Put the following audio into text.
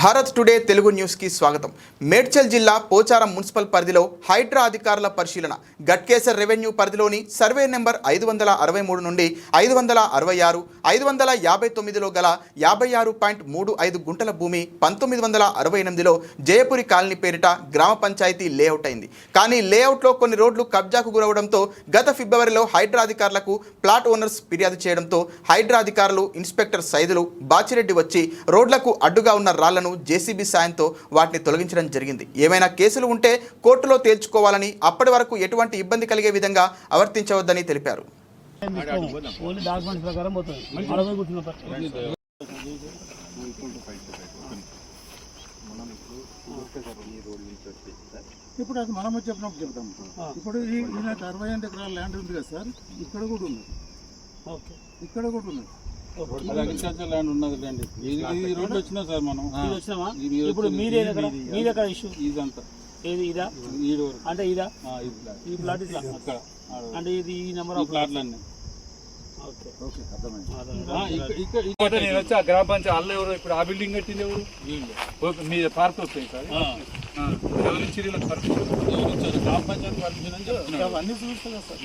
Bharat today Telugu న్యూస్కి స్వాగతం. మేడ్చల్ జిల్లా పోచారం మున్సిపల్ పరిధిలో హైడ్రా అధికారుల పరిశీలన. గట్కేసర్ రెవెన్యూ పరిధిలోని సర్వే నెంబర్ ఐదు వందల అరవై మూడు నుండి ఐదు వందల అరవై ఆరు ఐదు వందల యాభై తొమ్మిదిలో గల యాభై ఆరు పాయింట్ మూడు ఐదు గుంటల భూమి పంతొమ్మిది వందల అరవై ఎనిమిదిలో జయపురి కాలనీ పేరిట గ్రామ పంచాయతీ లేఅవుట్ అయింది. కానీ లేఅవుట్లో కొన్ని రోడ్లు కబ్జాకు గురవడంతో గత ఫిబ్రవరిలో హైడ్రా అధికారులకు ప్లాట్ ఓనర్స్ ఫిర్యాదు చేయడంతో హైడ్రా అధికారులు ఇన్స్పెక్టర్ సైదులు బాచిరెడ్డి వచ్చి రోడ్లకు అడ్డుగా ఉన్న రాళ్ళను జేసీబీ సాయంతో వాటిని తొలగించడం జరిగింది. ఏమైనా కేసులు ఉంటే కోర్టులో తేల్చుకోవాలని అప్పటి వరకు ఎటువంటి ఇబ్బంది కలిగే విధంగా అవర్తించవద్దని తెలిపారు. ఇప్పుడు అది మనం చెప్పినప్పుడు చెప్తాం. ఇప్పుడు ఈ ఈయన అరవై ఎనిమిది ఎకరాల ల్యాండ్ ఉంది కదా సార్ ఇక్కడ కూడా ఉంది. ఓకే. ఇక్కడ కూడా ఉంది. అది అగ్రికల్చర్ ల్యాండ్ ఉన్నది లేండి. ఇది ఈ రోడ్డు వచ్చినా సార్ మనం. వచ్చినామా? ఇది ఇప్పుడు వచ్చింది. మీదే ఎక్కడ ఇష్యూ ఇదంతా. ఏది ఇదా? అంటే ఇదా? ఈ ప్లాట్ ఇట్లా. అంటే ఇది ఈ నెంబర్ ఆఫ్ ప్లాట్లన్నీ ఓకే. ఓకే అర్థమైంది. ఆ, ఇక్కడ- ఇక్కడ ఇంకోటి నేను వచ్చి ఆ గ్రామ పంచాయతీ ఎవరు? ఇప్పుడు ఆ బిల్డింగ్ కట్టింది ఎవరు? మీ పార్క్ వస్తాయి సార్. ఎవరు ఎవరు ఇచ్చారు? గ్రామ పంచాయతీ పర్మిషన్ అని చెప్తున్నారు అవన్నీ చూస్తున్నా సార్.